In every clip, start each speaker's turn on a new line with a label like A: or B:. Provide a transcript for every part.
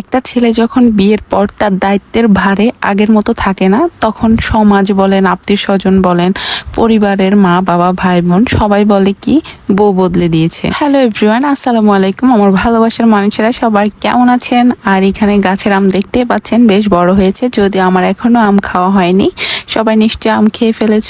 A: একটা ছেলে যখন বিয়ের পর তার দায়িত্বের ভারে আগের মতো থাকে না, তখন সমাজ বলেন আত্মীয় স্বজন বলেন, পরিবারের মা, বাবা, ভাই, বোন সবাই বলে কি, বউ বদলে দিয়েছে। হ্যালো এভরিওয়ান, আসসালামু আলাইকুম। আমার ভালোবাসার মানুষেরা সবাই কেমন আছেন? আর এখানে গাছের আম দেখতে পাচ্ছেন, বেশ বড় হয়েছে, যদিও আমার এখনও আম খাওয়া হয়নি। সবাই নিশ্চয় আম খেয়ে ফেলেছ।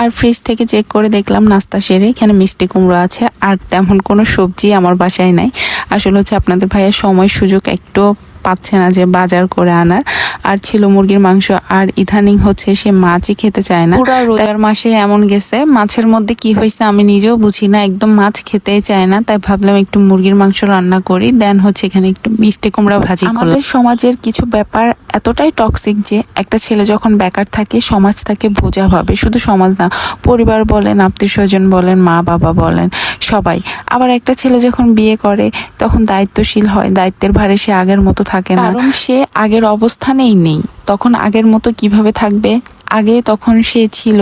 A: আর ফ্রিজ থেকে চেক করে দেখলাম নাস্তা সেরে এখানে মিষ্টি কুমড়ো আছে, আর তেমন কোনো সবজি আমার বাসায় নাই। আসলে হচ্ছে আপনাদের ভাইয়ের সময় সুযোগ একটু পাচ্ছে না যে বাজার করে আনার। আর ছিল মুরগির মাংস। আর ইদানিং হচ্ছে সে মাছই খেতে চায় না। পুরো রোজার মাসে এমন গেছে মাছের মধ্যে কি হয়েছে আমি নিজেও বুঝি না একদম মাছ খেতেই চায় না তাই ভাবলাম একটু মুরগির মাংস রান্না করি। দেন হচ্ছে এখানে একটু মিষ্টি কুমড়া ভাজি আমাদের সমাজের কিছু ব্যাপার এতটাই টক্সিক যে একটা ছেলে যখন বেকার থাকে সমাজ তাকে বোঝা ভাবে শুধু সমাজ না পরিবার বলেন আত্মীয় স্বজন বলেন মা বাবা বলেন সবাই। আবার একটা ছেলে যখন বিয়ে করে তখন দায়িত্বশীল হয় দায়িত্বের ভারে সে আগের মতো থাকে না। কারণ সে আগের অবস্থানেই নেই। তখন আগের মতো কীভাবে থাকবে? আগে তখন সে ছিল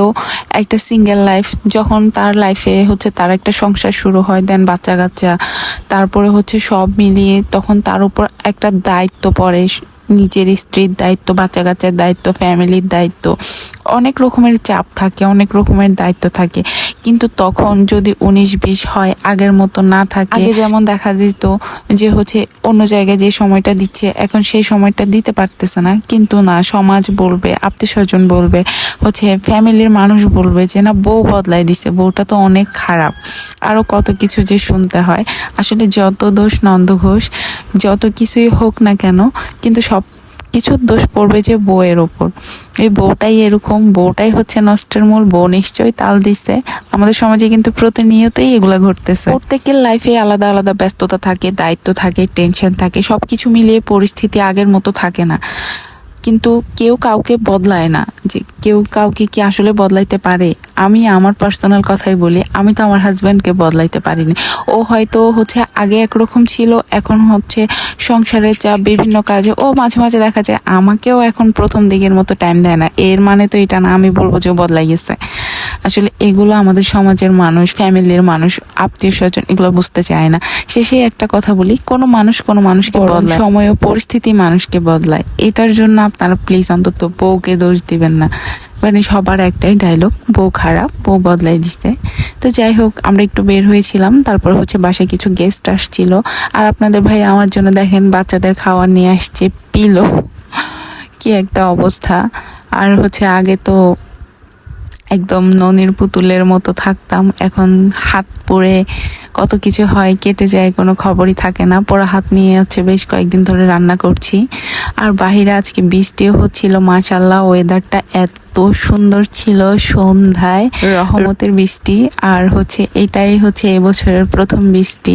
A: একটা সিঙ্গেল লাইফ যখন তার লাইফে হচ্ছে তার একটা সংসার শুরু হয় দেন বাচ্চা কাচ্চা তারপরে হচ্ছে সব মিলিয়ে তখন তার উপর একটা দায়িত্ব পড়ে, নিজের স্ত্রীর দায়িত্ব বাচ্চা কাচ্চার দায়িত্ব ফ্যামিলির দায়িত্ব। অনেক রকমের চাপ থাকে, অনেক রকমের দায়িত্ব থাকে। কিন্তু তখন যদি উনিশ বিশ হয়, আগের মতো না থাকে, আগে যেমন দেখা যেত যে হচ্ছে অন্য জায়গায় যে সময়টা দিচ্ছে, এখন সেই সময়টা দিতে পারতেছে না। কিন্তু না, সমাজ বলবে আত্মীয় স্বজন বলবে, হচ্ছে ফ্যামিলির মানুষ বলবে যে, না, বউ বদলাই দিছে, বউটা তো অনেক খারাপ। আরও কত কিছু যে শুনতে হয়। আসলে যত দোষ, নন্দ ঘোষ, যত কিছুই হোক না কেন, কিন্তু সব কিছুর দোষ পড়বে যে বউয়ের ওপর। এই বউটাই এরকম, বউটাই হচ্ছে নষ্টের মূল বউ, নিশ্চয়ই তাল দিছে। আমাদের সমাজে কিন্তু প্রতিনিয়তই এগুলো ঘটতেছে। প্রত্যেকের লাইফে আলাদা আলাদা ব্যস্ততা থাকে, দায়িত্ব থাকে টেনশন থাকে সব কিছু মিলিয়ে পরিস্থিতি আগের মতো থাকে না। কিন্তু কেউ কাউকে বদলায় না যে কেউ কাউকে কি আসলে বদলাইতে পারে? আমি আমার পার্সোনাল কথাই বলি, আমি তো আমার হাজব্যান্ডকে বদলাইতে পারিনি। ও হয়তো হচ্ছে আগে একরকম ছিল, এখন হচ্ছে সংসারের চাপ, বিভিন্ন কাজে, ও মাঝে মাঝে দেখা যায় আমাকেও এখন প্রথম দিকের মতো টাইম দেয় না। এর মানে তো এটা না, আমি বলব যে বদলাই গেছে। আসলে এগুলো আমাদের সমাজের মানুষ ফ্যামিলির মানুষ আত্মীয় স্বজন এগুলো বুঝতে চায় না। শেষে একটা কথা বলি কোনো মানুষ কোনো মানুষকে বদলায়। সময় ও পরিস্থিতি মানুষকে বদলায়। এটার জন্য আপনারা প্লিজ অন্তত বউকে দোষ দিবেন না। মানে সবার একটাই ডায়লগ বউ খারাপ বউ বদলাই দিছে। তো যাই হোক আমরা একটু বের হয়েছিলাম তারপর হচ্ছে বাসায় কিছু গেস্ট আসছিল। আর আপনাদের ভাই আমার জন্য দেখেন বাচ্চাদের খাবার নিয়ে আসছে পিলো। কি একটা অবস্থা। আর হচ্ছে আগে তো একদম ননির পুতুলের মতো থাকতাম। এখন হাত পড়ে কত কিছু হয় কেটে যায় কোনো খবরই থাকে না। পড়া হাত নিয়ে হচ্ছে বেশ কয়েকদিন ধরে রান্না করছি। আর বাহিরে আজকে বৃষ্টিও হচ্ছিল মাশাল্লাহ ওয়েদারটা এত সুন্দর ছিল সন্ধ্যায় রহমতের বৃষ্টি। আর হচ্ছে এটাই হচ্ছে এবছরের প্রথম বৃষ্টি।